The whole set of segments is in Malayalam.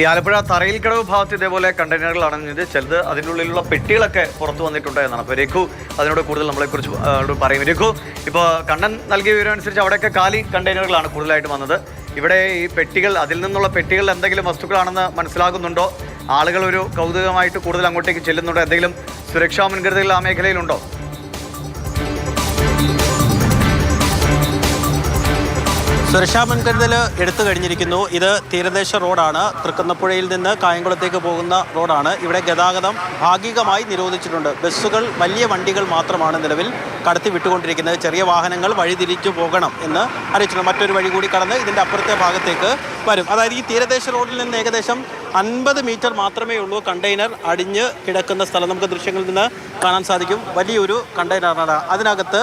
ഈ ആലപ്പുഴ തറയിൽക്കടവ് ഭാഗത്ത് ഇതേപോലെ കണ്ടെയ്നറുകൾ അടഞ്ഞത് ചിലത് അതിനുള്ളിലുള്ള പെട്ടികളൊക്കെ പുറത്തു വന്നിട്ടുണ്ട് എന്നാണ്. അപ്പോൾ രഘു അതിനോട് കൂടുതൽ നമ്മളെക്കുറിച്ച് പറയും. രഘു ഇപ്പോൾ കണ്ണൻ നൽകിയ വിവരം അനുസരിച്ച് അവിടെയൊക്കെ കാലി കണ്ടെയ്നറുകളാണ് കൂടുതലായിട്ട് വന്നത്. ഇവിടെ ഈ പെട്ടികൾ അതിൽ നിന്നുള്ള പെട്ടികൾ എന്തെങ്കിലും വസ്തുക്കളാണെന്ന് മനസ്സിലാകുന്നുണ്ടോ? ആളുകൾ ഒരു കൗതുകമായിട്ട് കൂടുതൽ അങ്ങോട്ടേക്ക് ചെല്ലുന്നുണ്ടോ? എന്തെങ്കിലും സുരക്ഷാ മുൻകരുതലുകൾ ആ മേഖലയിലുണ്ടോ? സുരക്ഷാ മുൻകരുതൽ എടുത്തു കഴിഞ്ഞിരിക്കുന്നു. ഇത് തീരദേശ റോഡാണ്. തൃക്കുന്നപ്പുഴയിൽ നിന്ന് കായംകുളത്തേക്ക് പോകുന്ന റോഡാണ്. ഇവിടെ ഗതാഗതം ഭാഗികമായി നിരോധിച്ചിട്ടുണ്ട്. ബസ്സുകൾ വലിയ വണ്ടികൾ മാത്രമാണ് നിലവിൽ കടത്തി വിട്ടുകൊണ്ടിരിക്കുന്നത്. ചെറിയ വാഹനങ്ങൾ വഴിതിരിച്ചു പോകണം എന്ന് അറിയിച്ചിട്ടുണ്ട്. മറ്റൊരു വഴി കൂടി കടന്ന് ഇതിന്റെ അപ്പുറത്തെ ഭാഗത്തേക്ക് വരും. അതായത് ഈ തീരദേശ റോഡിൽ നിന്ന് ഏകദേശം അൻപത് മീറ്റർ മാത്രമേ ഉള്ളൂ കണ്ടെയ്നർ അടിഞ്ഞ് കിടക്കുന്ന സ്ഥലം. നമുക്ക് ദൃശ്യങ്ങളിൽ നിന്ന് കാണാൻ സാധിക്കും. വലിയൊരു കണ്ടെയ്നറാണ് അതിനകത്ത്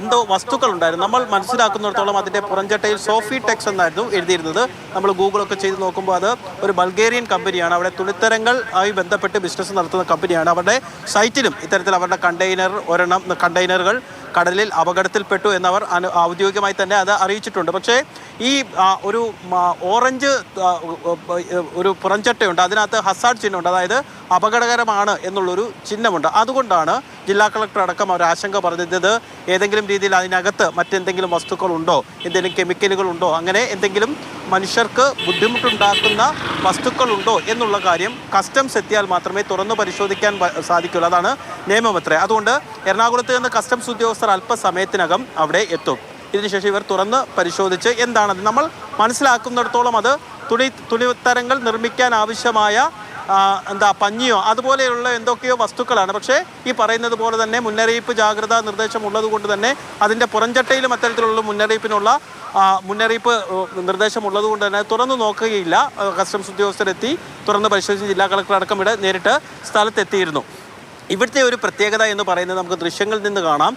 എന്തോ വസ്തുക്കൾ ഉണ്ടായിരുന്നു നമ്മൾ മനസ്സിലാക്കുന്നിടത്തോളം അതിന്റെ പുറഞ്ചട്ടയിൽ സോഫി ടെക്സ് എന്നായിരുന്നു എഴുതിയിരുന്നത്. നമ്മൾ ഗൂഗിളൊക്കെ ചെയ്ത് നോക്കുമ്പോൾ അത് ഒരു ബൾഗേറിയൻ കമ്പനിയാണ്. അവിടെ തുണിത്തരങ്ങൾ ആയി ബന്ധപ്പെട്ട് ബിസിനസ് നടത്തുന്ന കമ്പനിയാണ്. അവരുടെ സൈറ്റിലും ഇത്തരത്തിൽ അവരുടെ കണ്ടെയ്നർ ഒരെണ്ണം കണ്ടെയ്നറുകൾ കടലിൽ അപകടത്തിൽപ്പെട്ടു എന്നവർ ഔദ്യോഗികമായി തന്നെ അത് അറിയിച്ചിട്ടുണ്ട്. പക്ഷേ ഈ ഒരു ഓറഞ്ച് ഒരു പുറംചട്ടയുണ്ട്. അതിനകത്ത് ഹസാഡ് ചിഹ്നമുണ്ട്. അതായത് അപകടകരമാണ് എന്നുള്ളൊരു ചിഹ്നമുണ്ട്. അതുകൊണ്ടാണ് ജില്ലാ കളക്ടർ അടക്കം അവർ ആശങ്ക പറഞ്ഞത് ഏതെങ്കിലും രീതിയിൽ അതിനകത്ത് മറ്റെന്തെങ്കിലും വസ്തുക്കളുണ്ടോ? എന്തെങ്കിലും കെമിക്കലുകൾ ഉണ്ടോ അങ്ങനെ എന്തെങ്കിലും മനുഷ്യർക്ക് ബുദ്ധിമുട്ടുണ്ടാക്കുന്ന വസ്തുക്കളുണ്ടോ എന്നുള്ള കാര്യം കസ്റ്റംസ് എത്തിയാൽ മാത്രമേ തുറന്നു പരിശോധിക്കാൻ സാധിക്കുള്ളൂ അതാണ് നിയമമത്രേ. അതുകൊണ്ട് എറണാകുളത്ത് നിന്ന് കസ്റ്റംസ് ഉദ്യോഗസ്ഥർ അല്പസമയത്തിനകം അവിടെ എത്തും. ഇതിനുശേഷം ഇവർ തുറന്ന് പരിശോധിച്ച് എന്താണത്. നമ്മൾ മനസ്സിലാക്കുന്നിടത്തോളം അത് തുണി തുണിത്തരങ്ങൾ നിർമ്മിക്കാൻ ആവശ്യമായ എന്താ പഞ്ഞിയോ അതുപോലെയുള്ള എന്തൊക്കെയോ വസ്തുക്കളാണ്. പക്ഷേ ഈ പറയുന്നത് പോലെ തന്നെ മുന്നറിയിപ്പ് ജാഗ്രതാ നിർദ്ദേശം ഉള്ളത് കൊണ്ട് തന്നെ അതിന്റെ പുറംചട്ടയിലും അത്തരത്തിലുള്ള മുന്നറിയിപ്പിനുള്ള മുന്നറിയിപ്പ് നിർദ്ദേശം ഉള്ളത് കൊണ്ട് തന്നെ തുറന്നു നോക്കുകയില്ല. കസ്റ്റംസ് ഉദ്യോഗസ്ഥരെത്തി തുറന്ന് പരിശോധിച്ച് ജില്ലാ കളക്ടർ അടക്കം ഇവിടെ നേരിട്ട് സ്ഥലത്തെത്തിയിരുന്നു. ഇവിടുത്തെ ഒരു പ്രത്യേകത എന്ന് പറയുന്നത് നമുക്ക് ദൃശ്യങ്ങളിൽ നിന്ന് കാണാം.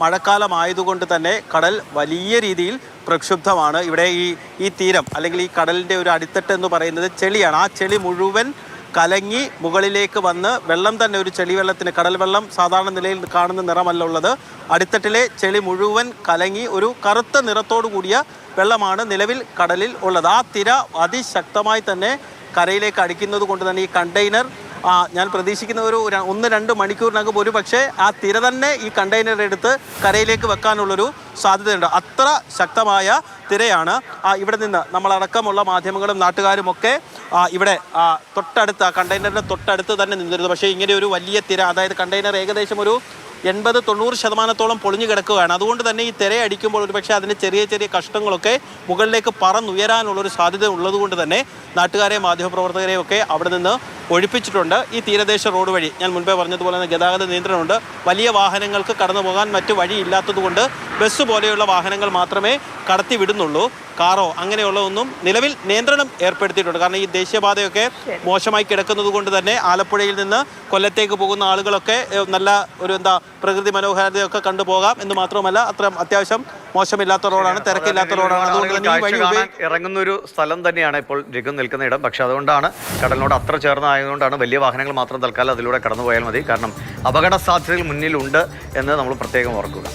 മഴക്കാലമായതുകൊണ്ട് തന്നെ കടൽ വലിയ രീതിയിൽ പ്രക്ഷുബ്ധമാണ്. ഇവിടെ ഈ ഈ തീരം അല്ലെങ്കിൽ ഈ കടലിന്റെ ഒരു അടിത്തട്ട് എന്ന് പറയുന്നത് ചെളിയാണ്. ആ ചെളി മുഴുവൻ കലങ്ങി മുകളിലേക്ക് വന്ന് വെള്ളം തന്നെ ഒരു ചെളി വെള്ളത്തിന് കടൽ വെള്ളം സാധാരണ നിലയിൽ കാണുന്ന നിറമല്ല ഉള്ളത്. അടിത്തട്ടിലെ ചെളി മുഴുവൻ കലങ്ങി ഒരു കറുത്ത നിറത്തോടു കൂടിയ വെള്ളമാണ് നിലവിൽ കടലിൽ ഉള്ളത്. ആ തിര അതിശക്തമായി തന്നെ കരയിലേക്ക് അടിക്കുന്നത് കൊണ്ട് തന്നെ ഈ കണ്ടെയ്നർ ഞാൻ പ്രതീക്ഷിക്കുന്ന ഒരു ഒന്ന് രണ്ട് മണിക്കൂറിനകം ഒരു പക്ഷേ ആ തിര തന്നെ ഈ കണ്ടെയ്നർ എടുത്ത് കരയിലേക്ക് വെക്കാനുള്ളൊരു സാധ്യതയുണ്ട്. അത്ര ശക്തമായ തിരയാണ്. ആ, ഇവിടെ നിന്ന് നമ്മളടക്കമുള്ള മാധ്യമങ്ങളും നാട്ടുകാരും ഒക്കെ ഇവിടെ ആ, തൊട്ടടുത്ത് ആ കണ്ടെയ്നറിന്റെ തൊട്ടടുത്ത് തന്നെ നിന്നിരുന്നു. പക്ഷേ ഇങ്ങനെ ഒരു വലിയ തിര അതായത് കണ്ടെയ്നർ ഏകദേശം ഒരു എൺപത് തൊണ്ണൂറ് ശതമാനത്തോളം പൊളിഞ്ഞു കിടക്കുകയാണ്. അതുകൊണ്ട് തന്നെ ഈ തിരയടിക്കുമ്പോൾ ഒരു പക്ഷേ അതിന് ചെറിയ ചെറിയ കഷ്ടങ്ങളൊക്കെ മുകളിലേക്ക് പറന്നുയരാനുള്ളൊരു സാധ്യത ഉള്ളതുകൊണ്ട് തന്നെ നാട്ടുകാരെയും മാധ്യമപ്രവർത്തകരെയും ഒക്കെ അവിടെ നിന്ന് ഒഴിപ്പിച്ചിട്ടുണ്ട്. ഈ തീരദേശ റോഡ് വഴി ഞാൻ മുൻപേ പറഞ്ഞതുപോലെ തന്നെ ഗതാഗത നിയന്ത്രണമുണ്ട്. വലിയ വാഹനങ്ങൾക്ക് കടന്നു പോകാൻ മറ്റു വഴിയില്ലാത്തതുകൊണ്ട് ബസ് പോലെയുള്ള വാഹനങ്ങൾ മാത്രമേ കടത്തി വിടുന്നുള്ളൂ കാറോ അങ്ങനെയുള്ള ഒന്നും നിലവിൽ നിയന്ത്രണം ഏർപ്പെടുത്തിയിട്ടുണ്ട്. കാരണം ഈ ദേശീയപാതയൊക്കെ മോശമായി കിടക്കുന്നത് കൊണ്ട് തന്നെ ആലപ്പുഴയിൽ നിന്ന് കൊല്ലത്തേക്ക് പോകുന്ന ആളുകളൊക്കെ നല്ല ഒരു എന്താ പ്രകൃതി മനോഹാരിതയൊക്കെ കണ്ടുപോകാം എന്ന് മാത്രമല്ല അത്ര അത്യാവശ്യം മോശമില്ലാത്ത റോഡാണ് തിരക്കില്ലാത്ത റോഡാണ്. അതുകൊണ്ട് ഇറങ്ങുന്ന ഒരു സ്ഥലം തന്നെയാണ് ഇപ്പോൾ രഘു നിൽക്കുന്ന ഇടം. പക്ഷെ അതുകൊണ്ടാണ് കടലിനോട് അത്ര ചേർന്നായതുകൊണ്ടാണ് വലിയ വാഹനങ്ങൾ മാത്രം തൽക്കാലം അതിലൂടെ കടന്നുപോയാൽ മതി. കാരണം അപകട സാധ്യതകൾ മുന്നിലുണ്ട് എന്ന് നമ്മൾ പ്രത്യേകം ഓർക്കുക.